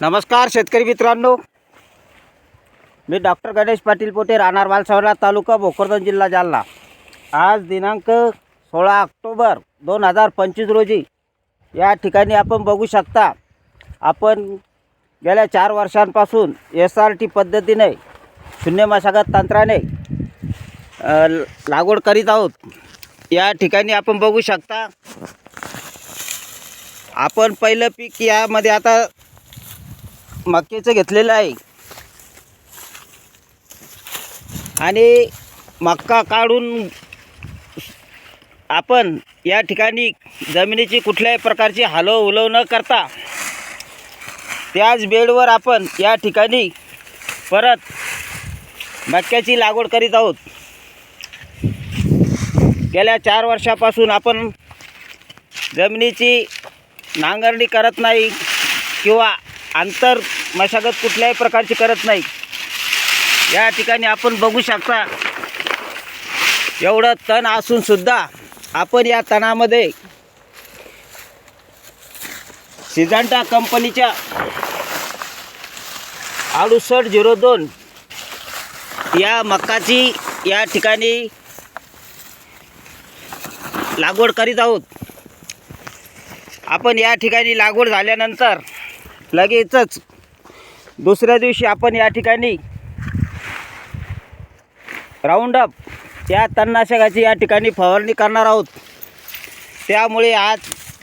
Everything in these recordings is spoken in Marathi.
नमस्कार शेतकरी मित्रांनो. मी डॉक्टर गणेश पाटील पोटे राहणार बालसावरा तालुका भोकरदन जिल्हा जालना. आज दिनांक सोळा ऑक्टोबर दोन हजार पंचवीस रोजी या ठिकाणी आपण बघू शकता आपण गेल्या चार वर्षांपासून एस आर टी पद्धतीने शून्य मशागत तंत्राने लागवड करीत आहोत. या ठिकाणी आपण बघू शकता आपण पहिलं पीक यामध्ये आता मक्याचं घेतलेलं आहे. आणि मक्का काढून आपण या ठिकाणी जमिनीची कुठल्याही प्रकारची हलव उलव न करता त्याच बेडवर आपण या ठिकाणी परत मक्याची लागवड करीत आहोत. गेल्या चार वर्षापासून आपण जमिनीची नांगरणी करत नाही किंवा आंतर मशागत कुठल्याही प्रकारची करत नाही. या ठिकाणी आपण बघू शकता एवढं तण असून सुद्धा आपण या तणामध्ये सिजांटा कंपनीच्या अडुसष्ट झिरो दोन या मक्काची या ठिकाणी लागवड करीत आहोत. आपण या ठिकाणी लागवड झाल्यानंतर लगेचच. दुसऱ्या दिवशी आपण या ठिकाणी राऊंडअप या तणनाशकाची या ठिकाणी फवारणी करणार आहोत. त्यामुळे आज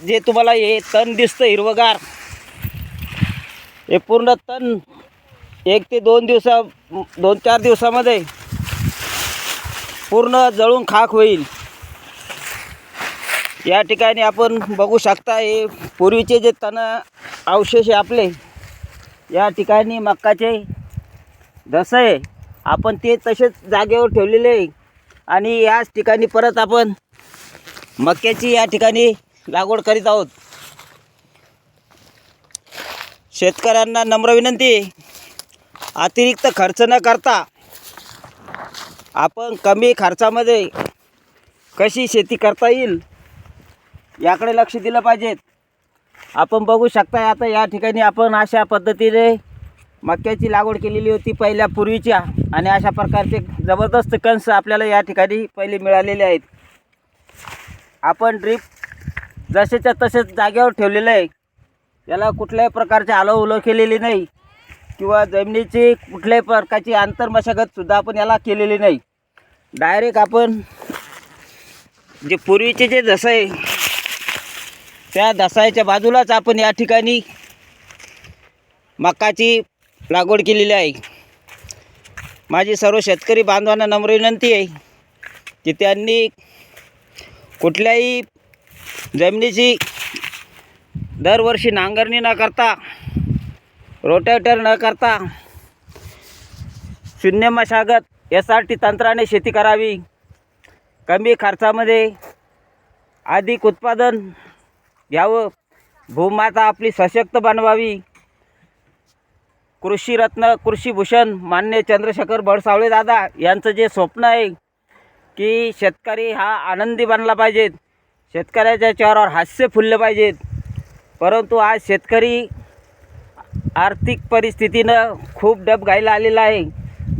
जे तुम्हाला हे तण दिसतं हिरवगार हे पूर्ण तण एक ते दोन दिवसा दोन चार दिवसामध्ये पूर्ण जळून खाक होईल. या ठिकाणी आपण बघू शकता हे पूर्वीचे जे तण अवशेष आहे आपले. या ठिकाणी मक्काचे जसं आहे. आपण ते तसेच जागेवर ठेवलेले आहे. आणि याच ठिकाणी परत आपण मक्याची या ठिकाणी लागवड करीत आहोत. शेतकऱ्यांना नम्र विनंती अतिरिक्त खर्च न करता आपण कमी खर्चामध्ये कशी शेती करता येईल याकडे लक्ष दिलं पाहिजेत. आपण बघू शकता आता या ठिकाणी आपण अशा पद्धतीने मक्याची लागवड केलेली होती पहिल्या पूर्वीच्या. आणि अशा प्रकारचे जबरदस्त कंस आपल्याला या ठिकाणी पहिले मिळालेले आहेत. आपण ड्रीप जसेच्या तसेच जागेवर ठेवलेलं आहे. याला कुठल्याही प्रकारचे आलो केलेली नाही. किंवा जमिनीची कुठल्याही प्रकारची आंतरमशागतसुद्धा आपण याला केलेली नाही. डायरेक्ट आपण जे पूर्वीचे जे जसं आहे त्या दसायच्या बाजूलाच आपण या ठिकाणी मकाची लागवड केलेली आहे. माझी सर्व शेतकरी बांधवांना नम्र विनंती आहे की त्यांनी कुठल्याही जमिनीची दरवर्षी नांगरणी न करता रोटेटर न करता शून्य मशागत एस आर टी तंत्राने शेती करावी. कमी खर्चामध्ये अधिक उत्पादन घ्यावं. भूमाता आपली सशक्त बनवावी. कृषीरत्न कृषीभूषण मान्य चंद्रशेखर बडसावळे दादा यांचं जे स्वप्न आहे की शेतकरी हा आनंदी बनला पाहिजेत शेतकऱ्याच्या चेहऱ्यावर हास्य फुललं पाहिजेत परंतु आज शेतकरी आर्थिक परिस्थितीनं खूप डब गायला आलेला आहे.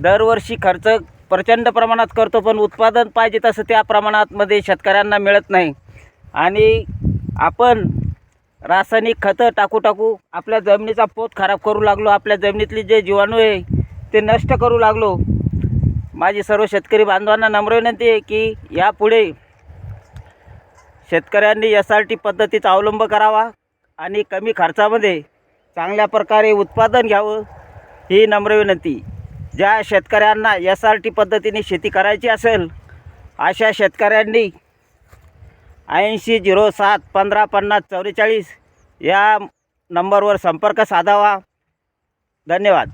दरवर्षी खर्च प्रचंड प्रमाणात करतो पण उत्पादन पाहिजे तसं त्या प्रमाणातमध्ये शेतकऱ्यांना मिळत नाही. आणि आपण रासायनिक खतं टाकू टाकू आपल्या जमिनीचा पोत खराब करू लागलो आपल्या जमिनीतली जे जीवाणू आहे ते नष्ट करू लागलो. माझी सर्व शेतकरी बांधवांना नम्र विनंती आहे की यापुढे शेतकऱ्यांनी एस आर टी पद्धतीचा अवलंब करावा आणि कमी खर्चामध्ये चांगल्या प्रकारे उत्पादन घ्यावं ही नम्र विनंती. ज्या शेतकऱ्यांना एस आर टी पद्धतीने शेती करायची असेल अशा शेतकऱ्यांनी ऐंशी झिरो सात पंधरा पन्नास चौवेचाळीस या नंबरवर संपर्क साधावा. धन्यवाद.